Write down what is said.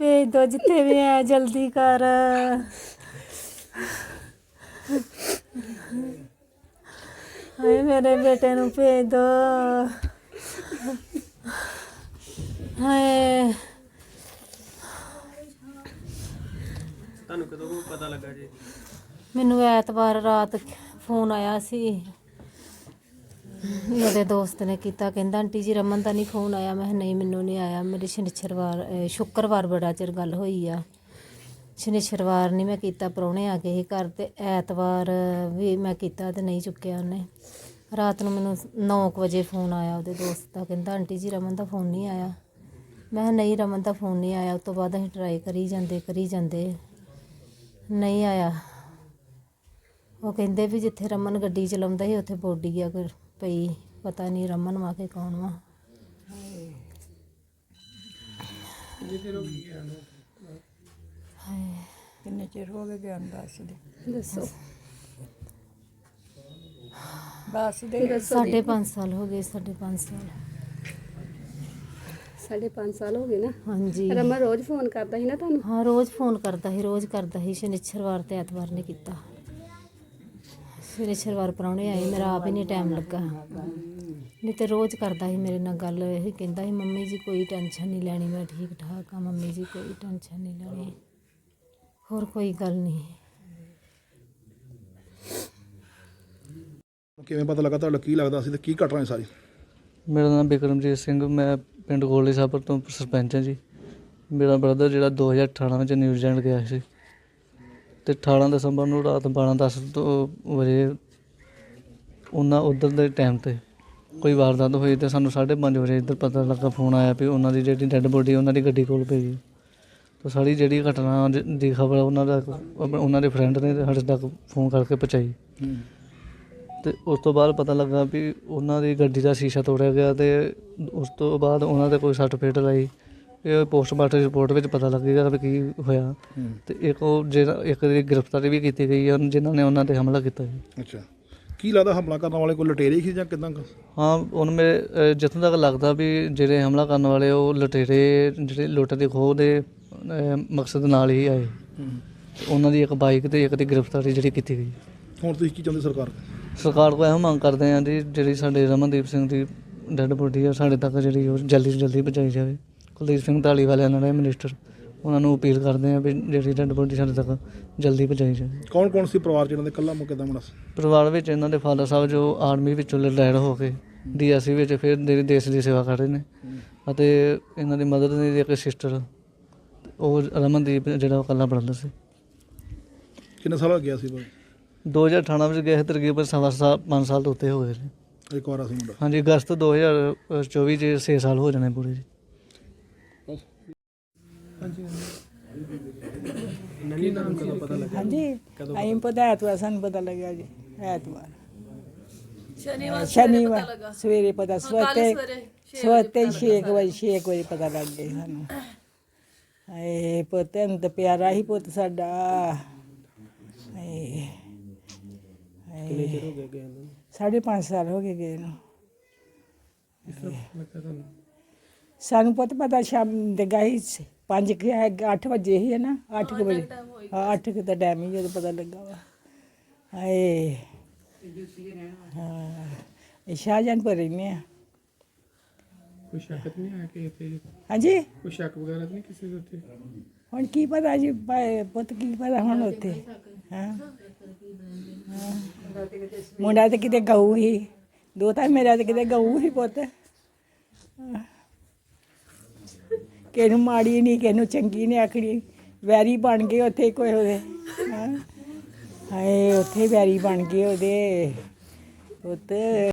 ਭੇਜ ਦੋ ਜਿੱਥੇ ਵੀ ਹੈ ਜਲਦੀ ਕਰ। ਹਾਏ ਮੇਰੇ ਬੇਟੇ ਨੂੰ ਭੇਜ ਦੋ। ਹਾਏ। ਤੁਹਾਨੂੰ ਕਦੋਂ ਪਤਾ ਲੱਗਾ ਜੀ? ਮੈਨੂੰ ਐਤਵਾਰ ਰਾਤ ਫੋਨ ਆਇਆ ਸੀ। ਉਹਦੇ ਦੋਸਤ ਨੇ ਕੀਤਾ, ਕਹਿੰਦਾ, ਆਂਟੀ ਜੀ, ਰਮਨ ਦਾ ਨਹੀਂ ਫੋਨ ਆਇਆ। ਮੈਂ ਕਿਹਾ, ਨਹੀਂ, ਮੈਨੂੰ ਨਹੀਂ ਆਇਆ। ਮੇਰੀ ਸ਼ਨੀਚਰਵਾਰ, ਅਹ, ਸ਼ੁੱਕਰਵਾਰ ਬੜਾ ਚਿਰ ਗੱਲ ਹੋਈ ਆ। ਸ਼ਨੀਚਰਵਾਰ ਨਹੀਂ ਮੈਂ ਕੀਤਾ, ਪ੍ਰਾਹੁਣੇ ਆ ਗਏ ਸੀ ਘਰ ਤੇ ਐਤਵਾਰ ਵੀ ਮੈਂ ਕੀਤਾ ਤੇ ਨਹੀਂ ਚੁੱਕਿਆ ਉਹਨੇ। ਰਾਤ ਨੂੰ ਮੈਨੂੰ 9 ਵਜੇ ਫੋਨ ਆਇਆ ਉਹਦੇ ਦੋਸਤ ਦਾ, ਕਹਿੰਦਾ, ਆਂਟੀ ਜੀ, ਰਮਨ ਦਾ ਫੋਨ ਨਹੀਂ ਆਇਆ। ਮੈਂ ਕਿਹਾ, ਨਹੀਂ, ਰਮਨ ਦਾ ਫੋਨ ਨਹੀਂ ਆਇਆ। ਉਸ ਤੋਂ ਬਾਅਦ ਅਸੀਂ ਟਰਾਈ ਕਰੀ ਜਾਂਦੇ ਕਰੀ ਜਾਂਦੇ। ਨਹੀਂ ਆਇਆ। ਉਹ ਕਹਿੰਦੇ ਵੀ ਜਿੱਥੇ ਰਮਨ ਗੱਡੀ ਚਲਾਉਂਦਾ ਸੀ, ਉੱਥੇ ਬੋਡੀ ਆ ਕੋਈ ਪਈ ਪਤਾ ਨਹੀਂ ਰਮਨ ਵਾ ਕੇ ਕੌਣ ਵਾ। ਕਿੰਨੇ ਚਿਰ ਹੋ ਗਏ ਗਿਆ ਦੱਸ ਦੇ। ਦੱਸੋ। ਦੱਸ ਦੇ। ਸਾਢੇ ਪੰਜ ਸਾਲ ਹੋ ਗਏ ਸਾਢੇ ਪੰਜ ਸਾਲ। ਸਾਢੇ ਪੰਜ ਸਾਲ ਹੋ ਗਏ ਨਾ? ਹਾਂਜੀ। ਰਮਨ ਰੋਜ਼ ਫੋਨ ਕਰਦਾ ਸੀ ਨਾ ਤੁਹਾਨੂੰ? ਹਾਂ ਰੋਜ਼ ਫੋਨ ਕਰਦਾ ਸੀ ਰੋਜ਼ ਕਰਦਾ ਸੀ ਸ਼ਨੀਚਰਵਾਰ ਤੇ ਐਤਵਾਰ ਨੇ ਕੀਤਾ। ਸ਼ਨੀਚਰਵਾਰ ਪ੍ਰਾਹੁਣੇ ਆਏ ਮੇਰਾ ਆਪ ਹੀ ਨਹੀਂ ਟਾਈਮ ਲੱਗਾ। ਨਹੀਂ ਤੇ ਰੋਜ਼ ਕਰਦਾ ਸੀ ਮੇਰੇ ਨਾਲ ਗੱਲ ਇਹ ਕਹਿੰਦਾ ਸੀ ਮੰਮੀ ਜੀ ਕੋਈ ਟੈਨਸ਼ਨ ਨਹੀਂ ਲੈਣੀ ਮੈਂ ਠੀਕ ਠਾਕ ਆ ਮੰਮੀ ਜੀ ਕੋਈ ਟੈਨਸ਼ਨ ਨਹੀਂ ਲੈਣੀ। ਹੋਰ ਕੋਈ ਗੱਲ ਨਹੀਂ। ਕਿਵੇਂ ਪਤਾ ਲੱਗਾ ਤੁਹਾਡਾ ਕੀ ਲੱਗਦਾ ਸੀ ਤੇ ਕੀ ਘਟਨਾ ਹੈ ਸਾਰੀ? ਮੇਰਾ ਨਾਮ ਬਿਕਰਮਜੀਤ ਸਿੰਘ ਮੈਂ ਪਿੰਡ ਗੋਲੀ ਸਾਬਰ ਤੋਂ ਸਰਪੰਚ ਹਾਂ ਜੀ। ਮੇਰਾ ਬ੍ਰਦਰ ਜਿਹੜਾ 2018 ਵਿੱਚ ਨਿਊਜ਼ੀਲੈਂਡ ਗਿਆ ਸੀ। ਤੇ 18 ਦਸੰਬਰ ਨੂੰ ਰਾਤ 12:10 ਤੋਂ ਵਜੇ ਉਹਨਾਂ ਉਧਰ ਦੇ ਟਾਈਮ ਤੇ ਕੋਈ ਵਾਰਦਾਤ ਹੋਈ ਤੇ ਸਾਨੂੰ 5:30 ਵਜੇ ਇੱਧਰ ਪਤਾ ਲੱਗਾ ਫੋਨ ਆਇਆ ਵੀ ਉਹਨਾਂ ਦੀ ਜਿਹੜੀ ਡੈੱਡ ਬੋਡੀ ਉਹਨਾਂ ਦੀ ਗੱਡੀ ਕੋਲ ਪਈ ਹੈ ਤਾਂ ਸਾਰੀ ਜਿਹੜੀ ਘਟਨਾ ਜ- ਦੀ ਖਬਰ ਉਹਨਾਂ ਦਾ ਉਹਨਾਂ ਦੇ ਫਰੈਂਡ ਨੇ ਸਾਡੇ ਤੱਕ ਫੋਨ ਕਰਕੇ ਪਹੁੰਚਾਈ। ਤੇ ਉਸ ਤੋਂ ਬਾਅਦ ਪਤਾ ਲੱਗਾ ਵੀ ਉਹਨਾਂ ਦੀ ਗੱਡੀ ਦਾ ਸ਼ੀਸ਼ਾ ਤੋੜਿਆ ਗਿਆ ਤੇ ਉਸ ਤੋਂ ਬਾਅਦ ਉਹਨਾਂ ਦੇ ਕੋਈ ਸੱਟ ਫੇਟ ਲਾਈ। ਇਹ ਪੋਸਟਮਾਰਟਮ ਰਿਪੋਰਟ ਵਿੱਚ ਪਤਾ ਲੱਗੇਗਾ ਵੀ ਕੀ ਹੋਇਆ। ਤੇ ਇੱਕ ਉਹ ਜਿਹੜਾ ਇੱਕ ਦੀ ਗ੍ਰਿਫਤਾਰੀ ਵੀ ਕੀਤੀ ਗਈ ਹੈ ਜਿਨ੍ਹਾਂ ਨੇ ਉਹਨਾਂ ਤੇ ਹਮਲਾ ਕੀਤਾ ਸੀ। ਅੱਛਾ। ਕੀ ਲੱਗਦਾ ਹਮਲਾ ਕਰਨ ਵਾਲੇ ਕੋਈ ਲਟੇਰੇ ਸੀ ਜਾਂ ਕਿਦਾਂ ਹਾਂ ਹੁਣ ਮੇਰੇ ਜਿੱਥੋਂ ਤੱਕ ਲੱਗਦਾ ਵੀ ਜਿਹੜੇ ਹਮਲਾ ਕਰਨ ਵਾਲੇ ਉਹ ਲੁਟੇਰੇ ਜਿਹੜੇ ਲੁੱਟ ਦੇ ਖੋਹ ਦੇ ਮਕਸਦ ਨਾਲ ਹੀ ਆਏ। ਉਹਨਾਂ ਦੀ ਇੱਕ ਬਾਈਕ ਤੇ ਇੱਕ ਦੀ ਗ੍ਰਿਫਤਾਰੀ ਜਿਹੜੀ ਕੀਤੀ ਗਈ। ਹੁਣ ਤੁਸੀਂ ਕੀ ਚਾਹੁੰਦੇ ਸਰਕਾਰ ਤੋਂ? ਸਰਕਾਰ ਕੋਲ ਇਹੋ ਮੰਗ ਕਰਦੇ ਹਾਂ ਜੀ ਜਿਹੜੀ ਸਾਡੇ ਰਮਨਦੀਪ ਸਿੰਘ ਦੀ ਡੈੱਡ ਬੋਡੀ ਆ ਸਾਡੇ ਤੱਕ ਜਿਹੜੀ ਉਹ ਜਲਦੀ ਤੋਂ ਜਲਦੀ ਪਹੁੰਚਾਈ ਜਾਵੇ। ਕੁਲਦੀਪ ਸਿੰਘ ਢਾਲੀ ਵਾਲਿਆਂ ਨਾਲ ਮਿਨਿਸਟਰ ਉਹਨਾਂ ਨੂੰ ਅਪੀਲ ਕਰਦੇ ਹਾਂ ਵੀ ਜਿਹੜੀ ਡੈੱਡ ਬੋਡੀ ਸਾਡੇ ਤੱਕ ਜਲਦੀ ਪਹੁੰਚਾਈ ਜਾਵੇ। ਕੌਣ ਕੌਣ ਸੀ ਪਰਿਵਾਰ ਚ ਇਹਨਾਂ ਦੇ? ਕੱਲਾ ਮੁਕੇ ਦਾ ਮੁੰਡਾ? ਸੀ ਪਰਿਵਾਰ ਵਿੱਚ ਇਹਨਾਂ ਦੇ ਫਾਦਰ ਸਾਹਿਬ ਜੋ ਆਰਮੀ ਵਿੱਚੋਂ ਰਿਟਾਇਰ ਹੋ ਕੇ ਡੀਐਸਸੀ ਵਿੱਚ ਫਿਰ ਦੇ ਦੇਸ਼ ਦੀ ਸੇਵਾ ਕਰ ਰਹੇ ਨੇ ਅਤੇ ਇਹਨਾਂ ਦੀ ਮਦਰ ਦੀ ਇੱਕ ਸਿਸਟਰ ਉਹ ਰਮਨਦੀਪ ਜਿਹੜਾ ਉਹ ਕੱਲਾ ਬ੍ਰਦਰ ਸੀ। ਕਿੰਨੇ ਸਾਲ ਹੋ ਗਿਆ ਸੀ ਬਾਈ 2018 ਵਿੱਚ ਗਏ ਸੀ ਤਕਰੀਬਨ ਸਵਾ ਸਾਲ 5 ਸਾਲ ਤੋਂ ਉੱਤੇ ਹੋ ਗਏ ਨੇ। ਇੱਕ ਵਾਰ ਸੀ ਮੁੰਡਾ। ਹਾਂਜੀ ਅਗਸਤ 2024 ਚ 6 ਸਾਲ ਹੋ ਜਾਣੇ ਪੂਰੇ ਜੀ। ਕੀ ਨਾਮ ਕਦੋਂ ਪਤਾ ਲੱਗਾ ਹਾਂਜੀ ਆਈਂ ਪਤਾ? ਐਤਵਾਰ ਸਾਨੂੰ ਪਤਾ ਲੱਗਿਆ ਜੀ ਐਤਵਾਰ। ਸ਼ਨੀਵਾਰ ਸ਼ਨੀਵਾਰ ਸਵੇਰੇ ਪਤਾ ਸਵੇਰੇ ਸਵੇਰੇ 6 ਵਜੇ 6 ਵਜੇ ਪਤਾ ਲੱਗ ਗਿਆ ਸਾਨੂੰ। ਏ ਪੁੱਤ ਨੂੰ ਤਾਂ ਪਿਆਰਾ ਹੀ ਪੁੱਤ ਸਾਡਾ। ਏ ਕਿੰਨੇ ਚਿਰ ਹੋ ਗਿਆ ਗਿਆ ਨੂੰ? ਸਾਢੇ ਪੰਜ ਸਾਲ ਹੋ ਗਏ ਗਏ ਨੂੰ। ਇਸ ਤਰ੍ਹਾਂ ਲੱਗਾ ਤੁਹਾਨੂੰ? ਸਾਨੂੰ ਪਤਾ ਪਤਾ ਸ਼ਾਮ ਦੇ ਗਾਈ 5 ਕਿ 8 ਵਜੇ ਹੀ ਹੈ ਨਾ 8 ਵਜੇ। ਹਾਂ 8 ਕਿ ਦਾ ਟਾਈਮ ਹੀ ਜਦੋਂ ਪਤਾ ਲੱਗਾ ਵਾ। ਹਾਏ। ਹਾਂ ਇਹ ਸ਼ਾਹਜਹਾਨਪੁਰ ਰਹਿੰਦੇ ਆ। ਕੋਈ ਸ਼ੱਕ ਤਾਂ ਨਹੀਂ ਆਇਆ ਕਿ ਇੱਥੇ? ਹਾਂਜੀ? ਕੋਈ ਸ਼ੱਕ ਵਗੈਰਾ ਤਾਂ ਨਹੀਂ ਕਿਸੇ ਦੇ ਉੱਤੇ? ਹੁਣ ਕੀ ਪਤਾ ਜੀ ਪੁੱਤ ਕੀ ਪਤਾ ਹੁਣ ਉੱਥੇ? ਹਾਂ ਹਾਂ। ਮੁੰਡਾ ਤੇ ਕਿਤੇ ਗਊ ਹੀ। ਦੋ ਤਾਂ ਮੇਰਾ ਤੇ ਕਿਤੇ ਗਊ ਹੀ ਪੁੱਤ। ਕਿਸੇ ਨੂੰ ਮਾੜੀ ਨਹੀਂ ਕਿਸੇ ਨੂੰ ਚੰਗੀ ਨਹੀਂ ਆਖਣੀ। ਵੈਰੀ ਬਣ ਗਏ ਉੱਥੇ ਕੋਈ ਉਹਦੇ ਹਾਂ? ਹਾਏ, ਉੱਥੇ ਵੈਰੀ ਬਣ ਗਏ ਉਹਦੇ। ਉੱਤੇ